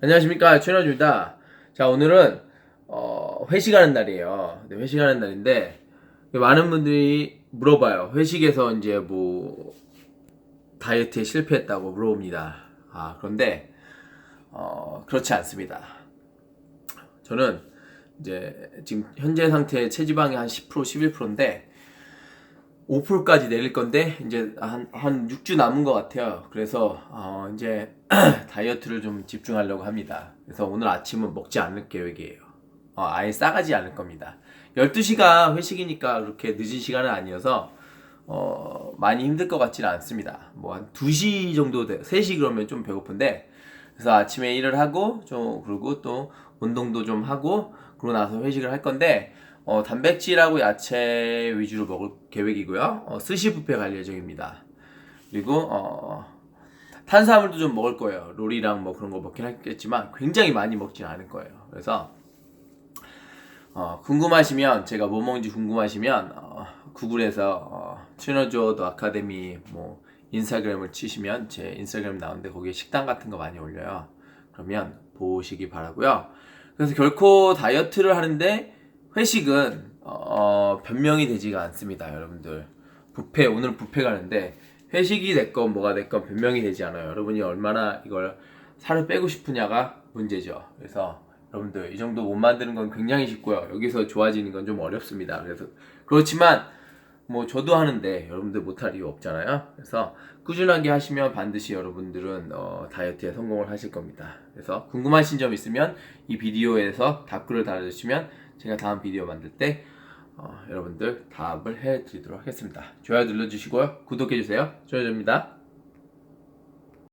안녕하십니까 최현주입니다. 자 오늘은 어, 회식하는 날이에요. 네, 회식하는 날인데 많은 분들이 물어봐요. 회식에서 이제 뭐 다이어트에 실패했다고 물어봅니다. 아 그런데 어, 그렇지 않습니다. 저는 이제 지금 현재 상태 체지방이 한 10% 11%인데 5%까지 내릴 건데 이제 한, 한 6주 남은 것 같아요. 그래서 어, 이제 다이어트를 좀 집중하려고 합니다. 그래서 오늘 아침은 먹지 않을 계획이에요. 어, 아예 싸가지 않을 겁니다. 12시가 회식이니까 그렇게 늦은 시간은 아니어서 어, 많이 힘들 것 같지는 않습니다. 뭐 한 2시 정도 돼, 3시 그러면 좀 배고픈데 그래서 아침에 일을 하고 좀 그리고 또 운동도 좀 하고 그러고 나서 회식을 할 건데 어, 단백질하고 야채 위주로 먹을 계획이고요. 어, 스시 뷔페 갈 예정입니다. 그리고 어, 탄수화물도 좀 먹을 거예요. 롤이랑 뭐 그런 거 먹긴 하겠지만 굉장히 많이 먹진 않을 거예요. 그래서 어, 궁금하시면 제가 뭐 먹는지 궁금하시면 어, 구글에서 어, 트레너조드 아카데미 뭐 인스타그램을 치시면 제 인스타그램 나오는데 거기에 식단 같은 거 많이 올려요. 그러면 보시기 바라고요. 그래서 결코 다이어트를 하는데 회식은 어, 변명이 되지가 않습니다, 여러분들. 뷔페 오늘 뷔페 가는데 회식이 됐건 뭐가 됐건 변명이 되지 않아요. 여러분이 얼마나 이걸 살을 빼고 싶으냐가 문제죠. 그래서 여러분들 이 정도 못 만드는 건 굉장히 쉽고요. 여기서 좋아지는 건 좀 어렵습니다. 그래서 그렇지만 뭐 저도 하는데 여러분들 못할 이유 없잖아요. 그래서 꾸준하게 하시면 반드시 여러분들은 어, 다이어트에 성공을 하실 겁니다. 그래서 궁금하신 점 있으면 이 비디오에서 답글을 달아주시면 제가 다음 비디오 만들 때 어, 여러분들 답을 해드리도록 하겠습니다. 좋아요 눌러주시고요. 구독해주세요. 조여조입니다.